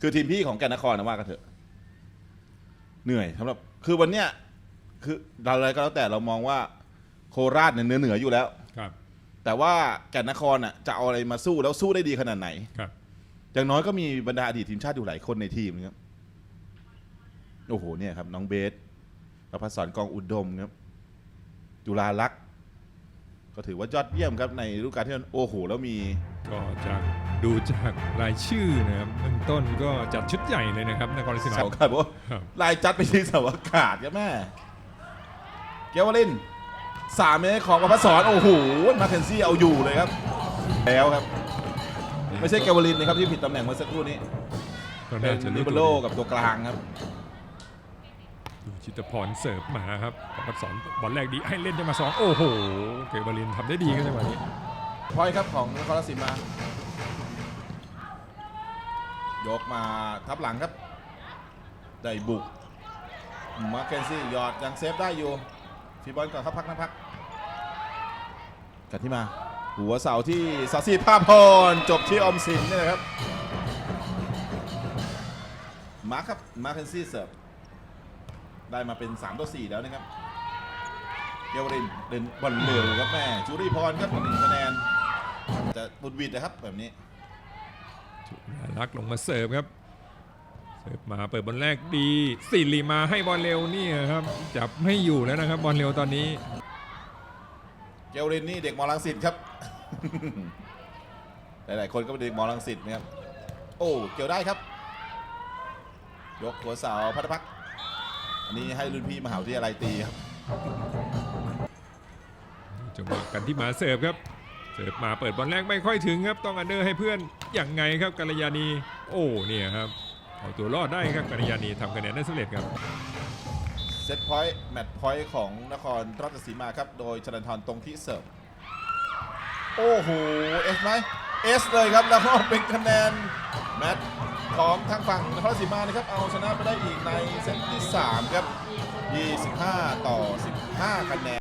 คือทีมพี่ของแก่นนครนะว่ากันเถอะเหนื่อยสำหรับ คือวันเนี้ยคือเราอะไรก็แล้วแต่เรามองว่าโคราชเนี่ยเหนือเหนืออยู่แล้ว ครับ แต่ว่าแก่นนครอะจะเอาอะไรมาสู้แล้วสู้ได้ดีขนาดไหน ครับ อย่างน้อยก็มีบรรดาอดีตทีมชาติอยู่หลายคนในทีมนะครับโอ้โหเนี่ยครับ น้องเบสประพัฒสอนกองอุดมครับจุฬาลักษณ์ก็ถือว่ายอดเยี่ยมครับในฤดูกาลที่แล้วโอ้โหแล้วมีก็จาก ดูจากรายชื่อนะครับเบื้องต้นก็จัดชุดใหญ่เลยนะครับนครราชสีมาเสาอากาศบอกว่าครับลายจัดไปที่เสาอากาศครับแม่ เกียววลินสามเมตรของประพัฒสอนโอ้โหมาเคนซี่เอาอยู่เลยครับ แล้วครับ ไม่ใช่เกยววลินนะครับที่ผิดตำแหน่งเมื่อสักครู่นี้ก็เป็น่านจะลิรู้เบตัวโรดีกับตัวกลางครับ ดูจิตรพรเสิร์ฟมาครับประพัดสอนบอลแรกดีให้เล่นได้มาสองโอ้โห เกบาลินทำได้ดีครับจังหวะนี้ พอยครับของนครราชสีมา ยกมาทับหลังครับ ได้บุกมาเคนซี่หยอดยังเซฟได้อยู่ฟีบอลก่อนครับพักนะพักกันที่มา หัวเสาที่สาสีภาพรจบที่อมสินนี่แหละครับมาร์ครับมาเคนซี่เสิร์ฟได้มาเป็น 3 ต่อ 4 แล้วนะครับเยาวรินเดินบอลเร็วครับแม่จูรี่พรครับหนึ่งคะแนนจะบุดวิดนะครับแบบนี้ ลักษณ์ลงมาเสิร์ฟครับ เสิร์ฟมาเปิดบอลแรกดีสิริมาให้บอลเร็วนี่ครับ จับไม่อยู่แล้วนะครับบอลเร็วตอนนี้ เกลรินนี่เด็กมอลังสิตครับ หลายๆคนก็เป็นเด็กมอลังสิตนะครับ โอ้เกี่ยวได้ครับ ยกหัวเสาพัทพักอันนี้ให้รุ่นพี่มหาวิทยาลัยตีครับจังหวะกันที่มาเสิร์ฟครับ เสิร์ฟมาเปิดบอลแรกไม่ค่อยถึงครับ ต้องอันเดอร์ให้เพื่อนอย่างไงครับกัลยาณีโอ้เนี่ยครับเอาตัวรอดได้ครับกัลยาณีทำคะแนนได้สำเร็จครับเซตพอยต์แมตช์พอยต์ของนครราชสีมาครับ โดยชลันทรตรงที่เสิร์ฟโอ้โหเอสไหมเอสเลยครับแล้วก็เป็นคะแนนแมตช์ของทางฝั่งนครราชสีมานะครับเอาชนะไปได้อีกในเซตที่ 3 ครับ 25 ต่อ 15 คะแนน